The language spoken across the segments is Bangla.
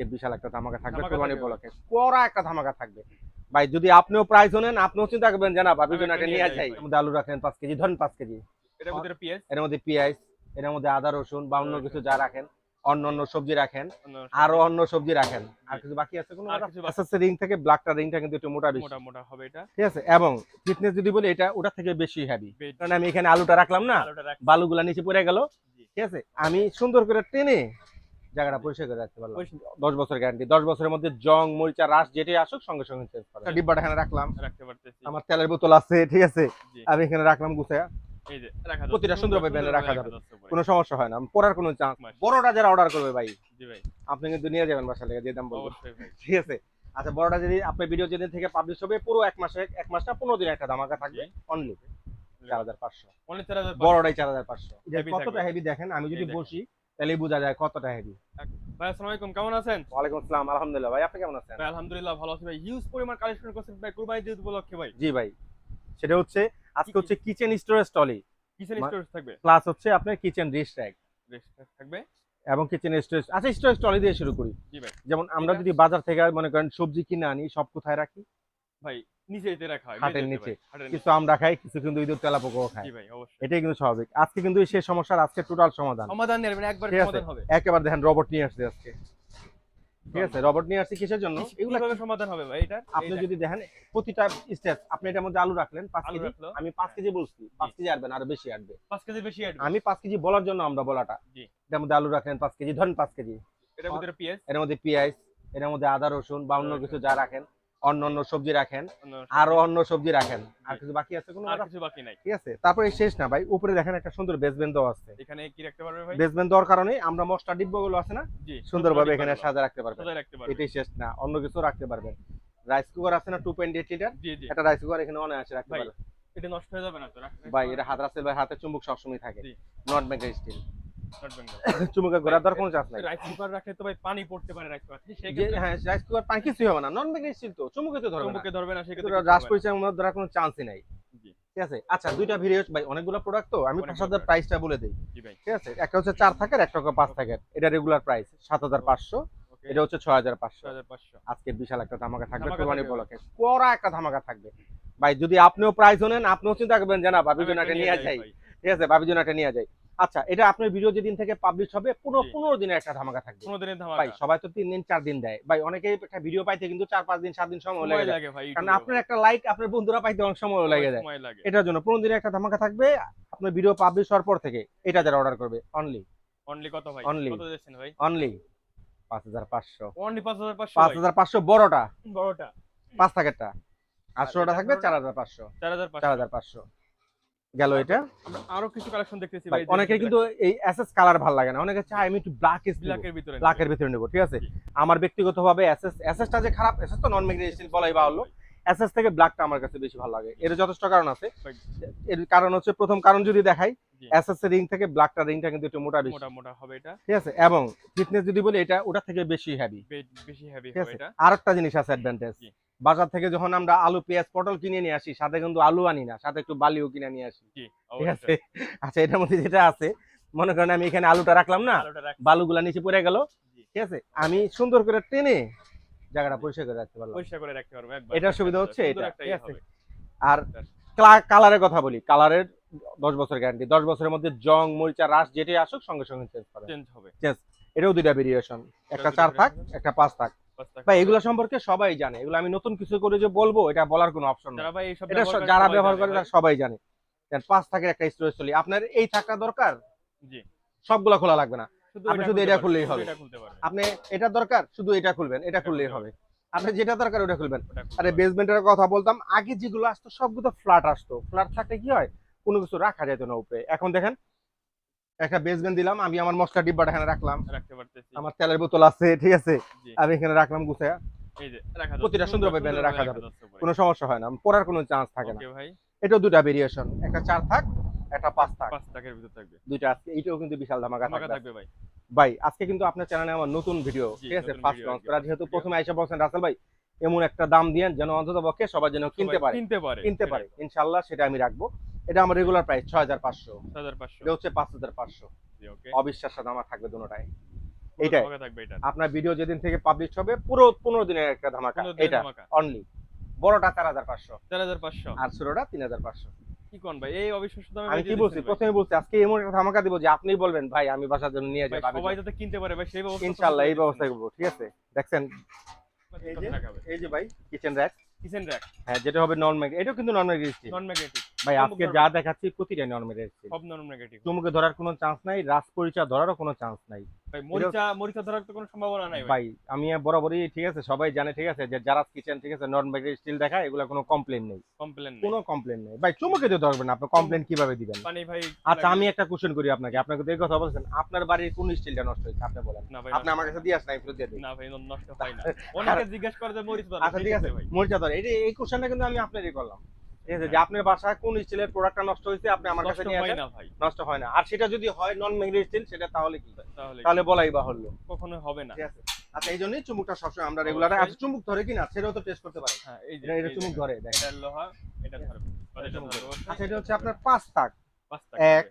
আজকে বিশাল একটা ধামাকা থাকবে কোরবানি উপলক্ষে। কড়া একটা ধামাকা থাকবে। ভাই যদি আপনিও প্রাইস নেন আপনিও চিন্তা করবেন যে না ভাবি জনাকে নিয়ে যাই এর মধ্যে আলু রাখেন পাঁচ কেজি ধরেন পাঁচ কেজি। এটার ভিতরে পেঁয়াজ। এর মধ্যে পেঁয়াজ এর মধ্যে আদা রসুন বা অন্য কিছু যা রাখেন অন্য অন্য সবজি রাখেন আরও অন্য সবজি রাখেন। আর কিছু বাকি আছে কোনো? বাকি- রিং থেকে ব্ল্যাকটা রিংটা কিন্তু একটু মোটা বেশি। মোটা মোটা হবে এটা। ঠিক আছে? এবং ফিটনেস যদি বলি এটা ওটা থেকে বেশি হেভি। কারণ আমি এখানে আলুটা রাখলাম না বালুগুলা নিচে পড়ে গেল। ঠিক আছে? আমি সুন্দর করে টেনে জায়গাটা পরিষ্কার করে রাখতে পারলাম। দশ বছর গ্যারান্টি দশ বছরের মধ্যে জং মরিচা রাস যেটাই আসুক সঙ্গে সঙ্গে চেঞ্জ করা ডিব্বাটা এখানে রাখলাম। রাখতে পারতেছি। আমার তেলের বোতল আছে ঠিক আছে? আমি এখানে রাখলাম গুছায়া। প্রতিটা সুন্দরভাবে রাখা যাবে। কোনো সমস্যা হয় না। পড়ার কোনো চান্স। বড়টা যারা অর্ডার করবে ভাই আপনি কিন্তু নিয়ে যাবেন বাসা থেকে যে দাম বলব। ঠিক আছে? আচ্ছা বড়টা যদি আপনার ভিডিও যেদিন থেকে পাবলিশ হবে পুরো এক মাসে এক মাসটা পনেরো দিন একটা ধামাকা থাকবে। অনলি চার হাজার পাঁচশো। চার হাজার বড়টাই চার হাজার পাঁচশো। Heavy কতটা হেভি দেখেন আমি যদি বসি তাহলেই বোঝা যায় কতটা হেভি ভাই আসসালামু আলাইকুম কেমন আছেন? ওয়ালাইকুম আসসালাম আলহামদুলিল্লাহ ভাই আপনি কেমন আছেন? ভাই আলহামদুলিল্লাহ ভালো আছি ভাই। হিউজ পরিমাণ কালেকশন করছেন ভাই কুরবানি ঈদ উপলক্ষে ভাই। জি ভাই সেটা হচ্ছে আজকে? হচ্ছে kitchen storage trolley kitchen storage থাকবে? প্লাস হচ্ছে আপনার কিচেন রিস ট্যাগ Rest থাকবে? এবং কিচেন স্টোরেজ আচ্ছা স্টোরেজ টলি দিয়ে শুরু করি। জি ভাই। যেমন আমরা যদি বাজার থেকে মনে করেন সবজি কিনে আনি সব কোথায় রাখি? ভাই নিচে রাখা হয় খাটের নিচে। কিছু আমরা খাই কিছু কিন্তু ইঁদুর তেলা পোকাও খায়। জি ভাই অবশ্যই। এটাই কিন্তু স্বাভাবিক। আজকে কিন্তু সেই সমস্যার আজকে টোটাল সমাধান। সমাধান একবার সমাধান হবে। একেবারে দেখেন রবট নিয়ে আসছে আজকে। ঠিক আছে? রবট নিয়ে আসছে কিসের জন্য? এগুলা সমাধান হবে ভাই এটা? আপনি যদি দেখেন প্রতিটা স্টেপ আপনি এটার মধ্যে আলু রাখলেন পাঁচ কেজি। আমি পাঁচ কেজি বলছি পাঁচ কেজি আসবেন আরও বেশি আসবে 5 কেজি বেশি আমি পাঁচ কেজি বলার জন্য আমরা বলাটা। এটার মধ্যে আলু রাখলেন পাঁচ কেজি ধরেন পাঁচ কেজি। এটার পেঁয়াজ। মধ্যে পেঁয়াজ এর মধ্যে আদা রসুন বা অন্য কিছু যা রাখেন। অন্য অন্য সবজি রাখেন আরও অন্য সবজি রাখেন। আর কিছু বাকি আছে কোনো আর কিছু বাকি নাই। ঠিক আছে তারপরে শেষ না ভাই উপরে দেখেন একটা সুন্দর বেসমেন্ট দেওয়া আছে। এখানে কি রাখতে পারবে ভাই? বেসমেন্ট দেওয়ার কারণে আমরা মশলা ডিব্বাগুলো আছে না? জি সুন্দরভাবে এখানে সাজা রাখতে পারবেন। সাজায় রাখতে পারবে এটাই শেষ না অন্য কিছু রাখতে পারবেন। রাইস কুকার আছে না টু পয়েন্ট এইট লিটার জি জি। একটা রাইস কুকার এখানে অনায়াসে রাখতে ভাই, পারবেন। এটা নষ্ট হয়ে যাবে না তো ভাই এটা হাত রাসেল ভাই হাতে চুম্বক সবসময় থাকে। নট মেগা স্টিল চুম্বকে ঘোরার দেওয়ার কোনো চান্স নাই। রাইস কুকার রাখলে তো ভাই পানি পড়তে পারে রাইস কুকার হ্যাঁ রাইস কুকার পানি কিছুই হবে না। নন তো। চুম্বকে তো ধরবে না। চুম্বকে ধরবে না সেক্ষেত্রে রাস ধরার কোনো চান্সই নাই। ঠিক আছে? আচ্ছা দুইটা ভিডিও ভাই অনেকগুলো প্রোডাক্ট তো। আমি পাঁচ হাজার প্রাইসটা বলে দিই। ঠিক আছে? একটা হচ্ছে চার থাকের একটা হচ্ছে পাঁচ থাকের এটা রেগুলার প্রাইস সাত হাজার পাঁচশো। এটা হচ্ছে ছয় হাজার পাঁচশো। আজকে বিশাল একটা ধামাকা থাকবে কোরবানি উপলক্ষে। কড়া একটা ধামাকা থাকবে। ভাই যদি আপনিও প্রাইস নেন আপনিও চিন্তা করবেন যে না ভাবি একটা নিয়ে যাই ঠিক আছে? ভাবি জনাকে নিয়ে যাই। আচ্ছা এটা আপনার ভিডিও যেদিন থেকে পাবলিশ হবে পুরো। পনেরো দিনের একটা ধামাকা থাকবে। পনেরো দিনের ধামাকা। ভাই সবাই তো তিন দিন চার দিন দেয়। ভাই অনেকেই একটা ভিডিও পাইতে কিন্তু চার পাঁচ দিন সাত দিন সময় লেগে। কারণ আপনার একটা লাইক আপনার বন্ধুরা পাইতে অনেক সময় লেগে। যায় এটার জন্য পনেরো দিনের একটা ধামাকা থাকবে। আপনার ভিডিও পাবলিশ হওয়ার পর থেকে এটা যারা অর্ডার করবে অনলি অনলি কত ভাই? Only। কত দিচ্ছেন ভাই? অনলি পাঁচ হাজার পাঁচশো। অনলি 5500 পাঁচ হাজার পাঁচশো বড়টা। বড়টা। পাঁচ ষোলোটা এটা থাকবে? চার হাজার পাঁচশো। 4500 চার হাজার পাঁচশো। গেল এটা। আরও কিছু কালেকশন দেখতেছি ভাই অনেকের কিন্তু এই এসএস কালার ভালো লাগে না। অনেকে চায় আমি একটু ব্ল্যাক ব্ল্যাকের ভিতরে ভিতরে নেব ঠিক আছে? আমার ব্যক্তিগতভাবে এসএস এসএসটা যে খারাপ এসএস তো নন ম্যাগনেটিক বলাই বা হলো। এসএস থেকে ব্ল্যাকটা আমার কাছে বেশি ভালো লাগে। এর যথেষ্ট কারণ আছে। এর কারণ হচ্ছে প্রথম কারণ যদি দেখাই। এসএস এর রিং থেকে ব্ল্যাকটা রিংটা কিন্তু একটু মোটা বেশি। মোটা মোটা হবে এটা। ঠিক আছে? এবং ফিটনেস যদি বলি এটা ওটা থেকে বেশি হেভি বেশি হেভি হবে এটা। আর একটা জিনিস আছে অ্যাডভান্টেজ। বাজার থেকে যখন আমরা আলু পেঁয়াজ পটল কিনে নিয়ে আসি সাথে কিন্তু আলু আনি না সাথে একটু বালিও কিনে নিয়ে আসি। ঠিক আছে? আচ্ছা এটার মধ্যে যেটা আছে মনে করেন আমি এখানে আলুটা রাখলাম না বালুগুলা নিচে পড়ে গেল ঠিক আছে? আমি সুন্দর করে টেনে জায়গাটা পরিষ্কার করে রাখতে পারলাম। পরিষ্কার করে রাখতে পারব একবার। এটার সুবিধা হচ্ছে এটা, ঠিক আছে? আর কালারের কথা বলি কালারের দশ বছর গ্যারান্টি দশ বছরের মধ্যে জং মরিচা রাস যেটাই আসুক সঙ্গে সঙ্গে চেঞ্জ করে চেঞ্জ হবে। এটাও দুইটা ভেরিয়েশন একটা চার থাক একটা পাঁচ থাক। ভাই এগুলো সম্পর্কে সবাই জানে। এগুলো আমি নতুন কিছু করে যে বলব এটা বলার কোনো অপশন যারা এটা ব্যবহার করে যারা ব্যবহার করে তারা সবাই জানে। পাঁচ থাকের একটা স্টোরেজ চলি আপনার এই থাকটা দরকার? জি। সবগুলা খোলা লাগবে না। শুধু আপনি শুধু এটা খুললেই হবে। আপনি এটা দরকার? শুধু এটা খুলবেন এটা খুললেই হবে। আপনি যেটা দরকার ওটা খুলবেন। আরে বেসমেন্টের কথা বলতাম আগে যেগুলো আসতো সবগুলো ফ্ল্যাট আসতো। ফ্ল্যাট থাকলে কি হয়? কোনো কিছু রাখা যেত না উপরে। এখন দেখেন একটা বেসমেন্ট দিলাম আমি আমার মশলা ডিব্বাটা এখানে রাখলাম। রাখতে পারতেছি। আমার তেলের বোতল আছে ঠিক আছে? আমি এখানে রাখলাম গুছায়া। এই যে রাখা যাচ্ছে, প্রতিটা সুন্দরভাবে সুন্দরভাবে রাখা যাবে। কোনো সমস্যা হয় না পড়ার কোনো চান্স থাকে না। এটাও দুটা ভেরিয়েশন একটা চার থাক একটা পাঁচ থাক। পাঁচ টাকার ভিতর থাকবে। দুইটা আজকে এইটাও কিন্তু বিশাল ধামাকা থাকবে। ভাই। ভাই আজকে কিন্তু আপনার চ্যানেলে আমার নতুন ভিডিও ঠিক আছে? ফার্স্ট লঞ্চ করা যেহেতু প্রথমে আইসা বলছেন রাসেল ভাই এমন একটা দাম দিয়েন যেন অন্তত পক্ষে সবাই যেন কিনতে পারে। কিনতে পারে কিনতে পারে। ইনশাল্লাহ সেটা আমি রাখব। এটা আমার রেগুলার প্রাইস ছয় হাজার পাঁচশো। হাজার পাঁচশো। এটা হচ্ছে পাঁচ হাজার পাঁচশো। জি ওকে। অবিশ্বাস সাথে আমার থাকবে দুটাই এইটাই। থাকবে এটা। আপনার ভিডিও যেদিন থেকে পাবলিশ হবে পুরো পনেরো দিনের একটা ধামাকা। এটা অনলি বড়টা চার হাজার পাঁচশো। চার হাজার পাঁচশো। আর ছোটটা তিন হাজার পাঁচশো। কি কোন ভাই? এই অবিশ্বাস্য দামে আমি কি বলছি? প্রথমে বলছি আজকে এমন একটা ধামাকা দিব যে আপনি বলবেন ভাই আমি বাসার জন্য নিয়ে যাব সবাই যাতে কিনতে পারে ভাই সেই ব্যবস্থা ইনশাল্লাহ এই ব্যবস্থা করব ঠিক আছে? দেখছেন? এই যে এই যে ভাই কিচেন র্যাক কিচেন র্যাক হ্যাঁ যেটা হবে নন ম্যাগ এটাও কিন্তু নন ম্যাগনেটিক নন ম্যাগনেটিক ভাই আজকে যা দেখাচ্ছি প্রতিটাই নন ম্যাগনেটিক সব নন ম্যাগনেটিক চুমুকে ধরার কোনো চান্স নাই রাস ধরারও কোনো চান্স নাই। ভাই মরিচা মরিচা ধরার তো কোনো সম্ভাবনা নাই ভাই। আমি বরাবরই ঠিক আছে সবাই জানে ঠিক আছে যে যারা কিচেন ঠিক আছে নন ম্যাগনেটিক স্টিল দেখায় এগুলো কোনো কমপ্লেন নেই। কমপ্লেন কোনো কমপ্লেন নেই। ভাই চুমুকে তো ধরবেন না আপনি কমপ্লেন কীভাবে দিবেন? পানি ভাই আচ্ছা আমি একটা কোশ্চেন করি আপনাকে। আপনাকে তো এই কথা বলছেন আপনার বাড়ির কোন স্টিলটা নষ্ট হয়েছে আপনি বলেন। না ভাই আপনি আমার কাছে দিয়ে আসেন ফেরত দিয়ে দিই। না ভাই নষ্ট হয় না। অনেকে জিজ্ঞেস করে যে মরিচ ধরা আচ্ছা ঠিক আছে ভাই। মরিচা ধরে। এই এই কোশ্চেনটা কিন্তু আমি আপনারই করলাম। ঠিক আছে যে আপনার বাসায় কোন স্টিলের প্রোডাক্টটা নষ্ট হয়েছে আপনি আমার কাছে নষ্ট নিয়ে হয় আসেন। না নষ্ট হয় না। আর সেটা যদি হয় নন ম্যাগনেটিক স্টিল সেটা তাহলে কি তাহলে তাহলে বলাই বাহুল্য। কখনো হবে না। ঠিক আছে। আচ্ছা এই জন্যই চুমুকটা সবসময় আমরা রেগুলার আচ্ছা চুমুক ধরে কিনা সেটাও তো টেস্ট করতে পারেন। হ্যাঁ এই যে এটা চুমুক ধরে দেখেন। এটা লোহা এটা ধরবে। আচ্ছা এটা হচ্ছে আপনার পাঁচ তাক। এক,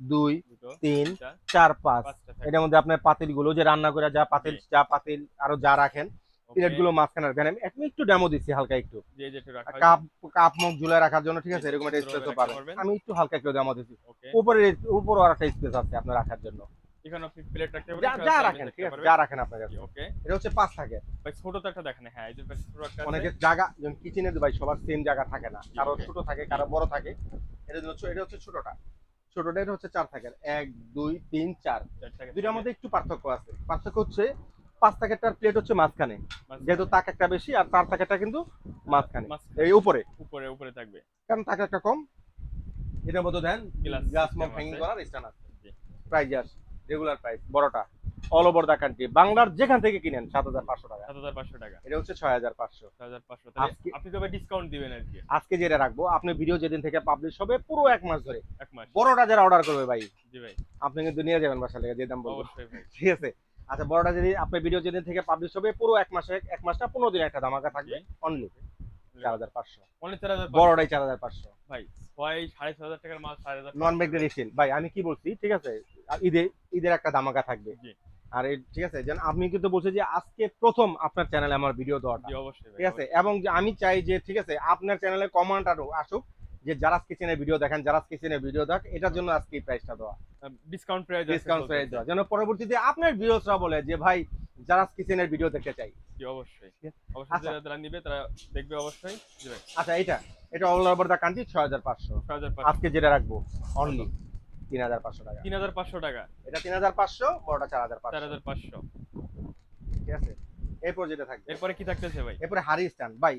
দুই তিন চার, পাঁচ। এটার মধ্যে আপনার পাতিলগুলো যে রান্না করে যা পাতিল যা পাতিল আরও যা রাখেন প্লেটগুলো মাঝখানে রাখবেন আমি আমি একটু ডেমো দিচ্ছি হালকা একটু। কাপ কাপ মুখ ঝুলে রাখার জন্য ঠিক আছে? এরকম একটা স্পেসও পাবেন। আমি একটু হালকা একটু ডেমো দিচ্ছি। Okay, উপরে আর একটা স্পেস আছে আপনার রাখার জন্য। এখানে আপনি প্লেট রাখতে পারবেন, যা রাখেন ঠিক আছে যা রাখেন আপনার কাছে। ওকে এটা হচ্ছে পাঁচ থাকে। ভাই ছোট তো একটা দেখেন। হ্যাঁ এই যে ছোট একটা আছে। জায়গা যেমন কিচেনে ভাই সবার সেম জায়গা থাকে না। কারও ছোট থাকে কারও বড় থাকে। এটা হচ্ছে এটা হচ্ছে ছোটটা। ছোটটা এটা হচ্ছে চার থাকের এক দুই তিন চার। দুইটার মধ্যে একটু পার্থক্য আছে। পার্থক্য হচ্ছে পাঁচ থাকেরটার প্লেট হচ্ছে মাঝখানে। যেহেতু তাক একটা বেশি আর চার থাকেরটা কিন্তু মাঝখানে। এই উপরে। উপরে উপরে থাকবে। কারণ তাক একটা কম। এটার মধ্যে দেন গ্লাস হ্যাঙ্গিং। করার স্ট্যান্ড আছে। প্রাইস আছে রেগুলার প্রাইস বড়টা। অল ওভার দা কান্ট্রি বাংলার যেখান থেকে কিনেন সাত হাজার পাঁচশো টাকা। সাত হাজার পাঁচশো টাকা। এটা হচ্ছে ছয় হাজার পাঁচশো। ছয় হাজার পাঁচশো। আপনি তবে ডিসকাউন্ট দিবেন আর কি। আজকে যেটা রাখব আপনি ভিডিও যেদিন থেকে পাবলিশ হবে পুরো এক মাস ধরে। এক মাস। বড়টা যারা অর্ডার করবে ভাই। জি ভাই। আপনি কিন্তু নিয়ে যাবেন বাসা থেকে যে দাম বলব। ঠিক আছে? আচ্ছা বড়টা যদি আপনার ভিডিও যেদিন থেকে পাবলিশ হবে পুরো এক মাসে এক মাসটা পনেরো দিন একটা ধামাকা থাকবে অনলি চার হাজার পাঁচশো। চার হাজার বড়টাই চার হাজার পাঁচশো। ভাই সাড়ে ছয় হাজার টাকার মাল সাড়ে হাজার নন ম্যাগনেটিক স্টিল ভাই আমি কি বলছি ঠিক আছে? ঈদের একটা ধামাকা থাকবে। আর ঠিক আছে যেন আমি কিন্তু বলছি যে আজকে প্রথম আপনার চ্যানেলে আমার ভিডিও দেওয়াটা। ঠিক আছে? এবং আমি চাই যে ঠিক আছে আপনার চ্যানেলে কমেন্ট আরও আসুক যে যারা কিচেনের ভিডিও দেখেন যারা কিচেনের ভিডিও দেখ এটার জন্য আজকে এই প্রাইসটা দেওয়া। ডিসকাউন্ট প্রাইস ডিসকাউন্ট প্রাইস দেওয়া। যেন পরবর্তীতে আপনার ভিউসরা বলে যে ভাই যারা কিচেনের ভিডিও দেখতে চাই। জি অবশ্যই। অবশ্যই আচ্ছা। যারা নিবে তারা দেখবে অবশ্যই। আচ্ছা এটা এটা অল ওভার দা কান্ট্রি ছয় হাজার পাঁচশো। ছয় হাজার পাঁচশো। আজকে যেটা রাখব অনলি তিন হাজার পাঁচশো টাকা। তিন হাজার পাঁচশো টাকা। এটা তিন হাজার পাঁচশো বড়টা চার হাজার চার পাঁচশো হাজার পাঁচশো। ঠিক আছে? এরপর যেটা থাকবে। এরপরে কি থাকতেছে ভাই? এরপরে হারি স্ট্যান্ড ভাই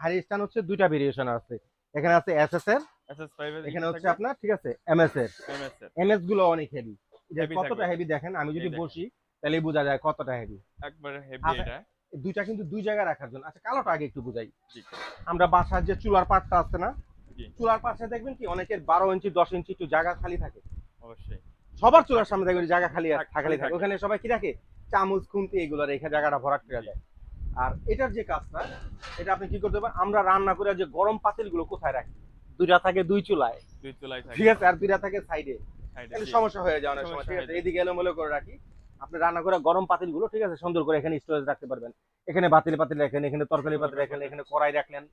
হারি স্ট্যান্ড হচ্ছে দুইটা ভেরিয়েশন আছে। এখানে আছে এস এস এর এসএস ফাইভ এখানে হচ্ছে আপনার ঠিক আছে এমএস এর এমএস এরগুলো অনেক হেভি Heavy কতটা হেভি দেখেন আমি যদি। বসি তাহলে বোঝা যায় কতটা হেভি একবারে হেভি আচ্ছা, এটা। দুইটা কিন্তু দুই জায়গায় রাখার জন্য। আচ্ছা কালোটা আগে একটু বুঝাই। আমরা বাসার যে চুলার পাটটা আছে না চুলার পাশে দেখবেন কি অনেকের বারো ইঞ্চি দশ ইঞ্চি একটু জায়গা খালি থাকে। অবশ্যই। সবার চুলার সামনে দেখবেন জায়গা খালি থাকে। ওখানে সবাই কি রাখে? চামচ খুন্তি এগুলো রেখে জায়গাটা ভরাট করে দেয়। আর এটার যে কাজটা এটা আপনি কি করতে পারেন? আমরা রান্না করে যে গরম পাতিলগুলো কোথায় রাখি? দুইটা থাকে দুই চুলায়। দুই চুলাই থাকে। ঠিক আছে? আর দুইটা থাকে সাইডে। সমস্যা হয়ে যায় অনেক সময়। ঠিক আছে? যায়। এইদিকে এলোমেলো করে রাখি। আপনি রান্না করে গরম পাতিলগুলো ঠিক আছে সুন্দর করে এখানে স্টোরেজ রাখতে পারবেন। এখানে বাতিল পাতিল রাখেন এখানে তরকারি পাতিল রাখেন এখানে কড়াই রাখলেন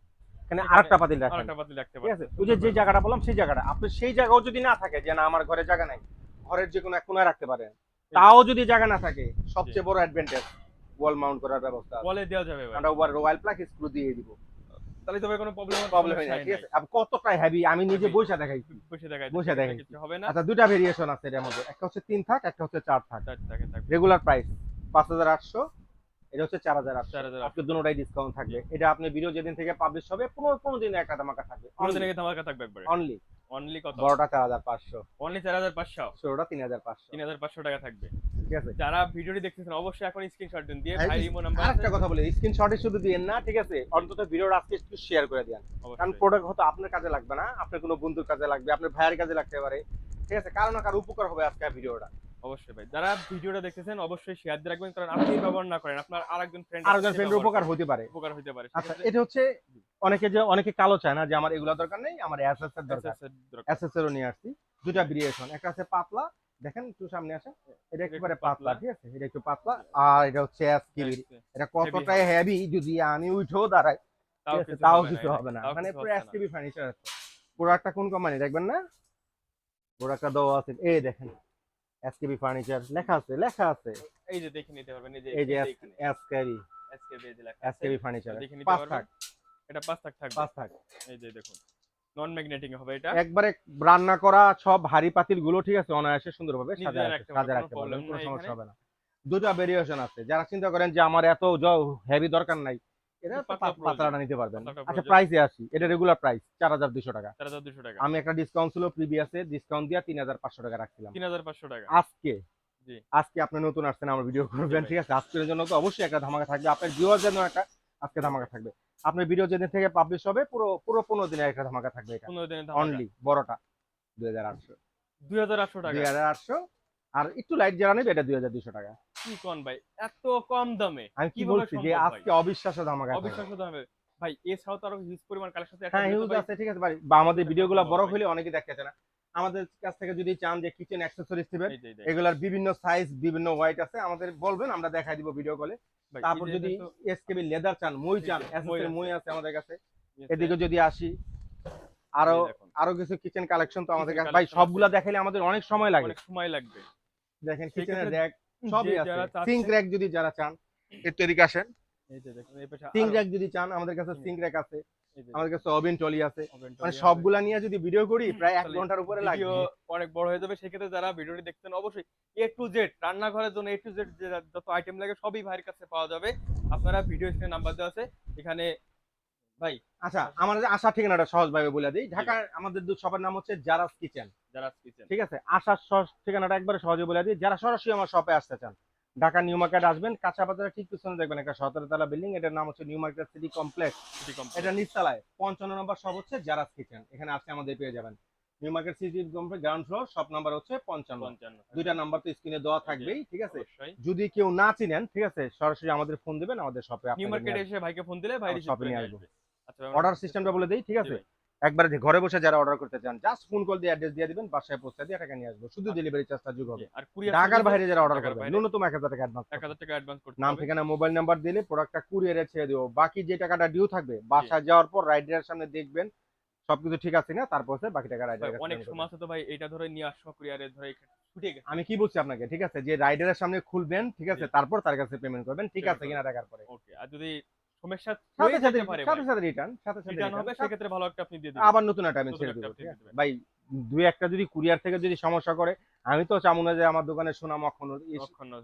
এখানে আরেকটা পাতিল রাখেন। আরেকটা পাতিল রাখতে ঠিক আছে? ওই যে যে জায়গাটা বললাম সেই জায়গাটা। আপনি সেই জায়গাও যদি না থাকে যে না আমার ঘরে জায়গা নাই ঘরের যে কোনো এক কোনায় রাখতে পারেন। তাও যদি জায়গা না থাকে সবচেয়ে বড় অ্যাডভান্টেজ ওয়াল মাউন্ট করার ব্যবস্থা। বলে দেওয়া যাবে ভাই। আমরা ওভার রয়্যাল প্লাগ স্ক্রু দিয়ে দিব। তাহলে তো ভাই কোনো প্রবলেম প্রবলেম হয় না ঠিক আছে আর কতটা হেভি আমি নিজে। বইসা দেখাইছি বসে দেখাই বসে দেখাই। কিছু হবে না? আচ্ছা দুটা ভেরিয়েশন আছে এর মধ্যে। একটা হচ্ছে তিন থাক একটা হচ্ছে চার থাক। চার টাকা থাকবে। রেগুলার প্রাইস পাঁচ হাজার আটশো। এটা হচ্ছে চার হাজার আটশো। চার হাজার আপনি দুটোটাই ডিসকাউন্ট থাকবে। এটা আপনি ভিডিও যেদিন থেকে পাবলিশ হবে পনেরো পনেরো দিনে একটা ধামাকা থাকবে। পনেরো দিনে ধামাকা থাকবে একবারে। অনলি অনলি কত? বড়টা চার হাজার পাঁচশো। অনলি চার হাজার পাঁচশো? ষোলোটা তিন হাজার পাঁচশো। তিন হাজার পাঁচশো টাকা থাকবে। ঠিক আছে? যারা ভিডিওটি দেখতেছেন অবশ্যই এখন স্ক্রিনশট দিন। দিয়ে ভাই ইমো নাম্বার আরেকটা কথা বলি স্ক্রিনশটে শুধু দিয়েন না ঠিক আছে? অন্তত ভিডিওটা আজকে একটু শেয়ার করে দেন কারণ প্রোডাক্ট হয়তো আপনার কাজে লাগবে না আপনার কোনো বন্ধুর কাজে লাগবে আপনার ভাইয়ের কাজে লাগতে পারে। ঠিক আছে? কারও না কারও উপকার হবে আজকে ভিডিওটা। অবশ্যই ভাই। যারা ভিডিওটা দেখতেছেন অবশ্যই শেয়ার দিয়ে রাখবেন কারণ আপনি ব্যবহার না করেন আপনার আরেকজন ফ্রেন্ড আরেকজন ফ্রেন্ডের উপকার হতে পারে। উপকার হতে পারে আচ্ছা এটা হচ্ছে অনেকে যে অনেকে কালো চায় না যে আমার এগুলো দরকার নেই আমার এসএস এর দরকার। এসএস এরও নিয়ে আসছি। দুটা ভেরিয়েশন একটা আছে পাতলা দেখেন একটু সামনে আসে এটা একেবারে পাতলা। ঠিক আছে? এটা একটু পাতলা। আর এটা হচ্ছে এসকিবির এটা কতটাই হেভি যদি আমি উঠেও দাঁড়াই তাও কিছু হবে না মানে পুরো এসকিবি ফার্নিচার আছে। প্রোডাক্টটা কোন কোম্পানি দেখবেন না? প্রোডাক্টটা দেওয়া আছে। এই দেখেন এসকিবি ফার্নিচার লেখা আছে লেখা আছে। এই যে দেখে নিতে পারবেন এই যে এই যে এসকেবি SKB এই যে লেখা আছে। এসকেবি ফার্নিচার দেখে নিতে পারবেন। থাক। এটা পাঁচ থাক থাকবে। পাঁচ থাক। এই যে দেখুন। নন ম্যাগনেটিং হবে এটা। একবারে রান্না করা সব পাতিলগুলো ঠিক আছে অনায়াসে সুন্দরভাবে সাজা রাখতে সাজা পারবেন, রাখতে কোনো সমস্যা হবে না। দুটো ভেরিয়েশন আছে যারা চিন্তা করেন যে আমার এত হেভি দরকার নাই এটা তো পাতলা পাত- প্রয়োজন। পাতলাটা নিতে পারবেন। আচ্ছা প্রাইসে আসি এটা রেগুলার প্রাইস চার হাজার দুশো টাকা। চার হাজার টাকা। আমি একটা ডিসকাউন্ট ছিল প্রিভিয়াসে ডিসকাউন্ট দিয়ে তিন হাজার পাঁচশো টাকা রাখছিলাম। তিন হাজার পাঁচশো টাকা। আজকে আজকে আপনি নতুন আসছেন আমার ভিডিও করবেন ঠিক আছে? আজকের জন্য তো অবশ্যই একটা ধামাকা থাকবে আপনার ভিউয়ার জন্য একটা আজকে ধামাকা থাকবে। আপনার ভিডিও যেদিন থেকে পাবলিশ হবে পুরো পুরো পনেরো দিনের একটা ধামাকা থাকবে এটা। পনেরো দিনের অনলি বড়টা। দুই হাজার আটশো। দুই হাজার আটশো টাকা। দুই হাজার আটশো। আর একটু লাইট যারা নেবে এটা দুই হাজার দুশো টাকা। কি কোন ভাই? এত কম দামে। আমি কি বলছি যে আজকে অবিশ্বাস্য ধামাকা। অবিশ্বাস্য দামে ভাই এছাড়াও তো আরও হিউজ পরিমাণ কালেকশন আছে হ্যাঁ হিউজ আছে ঠিক আছে ভাই। বা আমাদের ভিডিওগুলো বড় হলে অনেকে দেখতে না। আমাদের কাছ থেকে যদি চান যে কিচেন অ্যাক্সেসরিজ নেবেন এগুলার বিভিন্ন সাইজ বিভিন্ন ওয়াইট আছে আমাদের বলবেন আমরা দেখাই দিব ভিডিও কলে তারপর যদি এসকেবি লেদার চান মই চান এই মই আছে। আমাদের কাছে। এদিকে যদি আসি আরও আরও কিছু কিচেন কালেকশন তো আমাদের কাছে ভাই সবগুলা। দেখাইলে আমাদের অনেক সময় লাগে। অনেক সময় লাগবে। দেখেন কিচেন কিচেনের র‍্যাক সবই আছে। সিঙ্ক র‍্যাক যদি যারা চান একটু এদিকে আসেন। এই যে দেখুন এই পাশে সিঙ্ক র‍্যাক যদি চান আমাদের কাছে। সিঙ্ক র‍্যাক আছে। এই আমাদের কাছে ওভেন টলি আছে। মানে সবগুলা নিয়ে যদি ভিডিও করি প্রায় এক ঘণ্টার উপরে ভিডিও অনেক বড় হয়ে যাবে। সেক্ষেত্রে যারা ভিডিওটি দেখছেন অবশ্যই এ টু জেড রান্নাঘরের জন্য এ টু জেড যত আইটেম লাগে সবই ভাইয়ের কাছে পাওয়া যাবে। আপনারা ভিডিও স্ক্রিনে নাম্বার দেওয়া আছে। এখানে ভাই আচ্ছা আমাদের আসার ঠিকানাটা সহজভাবে বলে দিই। ঢাকার আমাদের দু সবার নাম হচ্ছে জারাস কিচেন যারা কিচেন ঠিক আছে? আসার সহজ ঠিকানাটা একবারে সহজে বলে দিই। যারা সরাসরি আমার শপে আসতে চান ঢাকা নিউ মার্কেট আসবেন কাঁচা বাজারের ঠিক পিছনে দেখবেন একটা সতেরো তলা বিল্ডিং এটার নাম হচ্ছে নিউ মার্কেট সিটি কমপ্লেক্স। এটা নিচতলায় পঞ্চান্ন নম্বর সব হচ্ছে জারাস কিচেন এখানে আসতে আমাদের পেয়ে যাবেন। New Market City Complex ground floor সব নাম্বার হচ্ছে পঞ্চান্ন। 55 দুইটা নাম্বার তো স্ক্রিনে দেওয়া থাকবেই ঠিক আছে? যদি কেউ না চিনেন ঠিক আছে সরাসরি আমাদের ফোন দিবেন আমাদের শপে নিউ মার্কেটে এসে ভাইকে ফোন দিলে ভাই শপে নিয়ে আসব। আসবে। আচ্ছা অর্ডার সিস্টেমটা বলে দিই ঠিক আছে। একবারে যে ঘরে বসে যারা অর্ডার করতে চান জাস্ট ফোন কল দিয়ে অ্যাড্রেস দিয়ে দিবেন বাসায় পৌঁছে দিয়ে টাকা নিয়ে আসব। শুধু ডেলিভারি চার্জটা যোগ হবে। আর কুরিয়ার ঢাকার বাইরে যারা অর্ডার করবেন ন্যূনতম এক হাজার টাকা অ্যাডভান্স 1000 টাকা অ্যাডভান্স করতে নাম ঠিকানা মোবাইল নাম্বার দিলে প্রোডাক্টটা কুরিয়ারে ছেড়ে দেবো। বাকি যে টাকাটা ডিউ থাকবে বাসায় যাওয়ার পর রাইডারের সামনে দেখবেন সবকিছু ঠিক আছে না তারপর হচ্ছে বাকি টাকা ভাই, রাইডারের অনেক সময় আছে তো ভাই এটা ধরে নিয়ে আসব কুরিয়ারে ধরে আমি কি বলছি আপনাকে ঠিক আছে? যে রাইডারের সামনে খুলবেন ঠিক আছে? তারপর তার কাছে পেমেন্ট করবেন ঠিক আছে কিনা টাকার পরে। ওকে আর যদি সমস্যা সাথে সাথে সাথে সাথে রিটার্ন সাথে সাথে রিটার্ন হবে সেক্ষেত্রে ভালো একটা আপনি দিয়ে দিবেন। আবার নতুন একটা আমি ছেড়ে দেবো। ভাই দুই একটা যদি কুরিয়ার থেকে যদি সমস্যা করে আমি তো চামু না যে আমার দোকানে সোনা না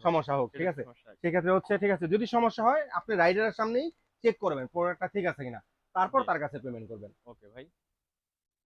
সমস্যা হোক ঠিক আছে? সেক্ষেত্রে হচ্ছে ঠিক আছে যদি সমস্যা হয় আপনি রাইডারের সামনেই চেক করবেন প্রোডাক্টটা ঠিক আছে কিনা। তারপর তার কাছে পেমেন্ট করবেন। ওকে ভাই।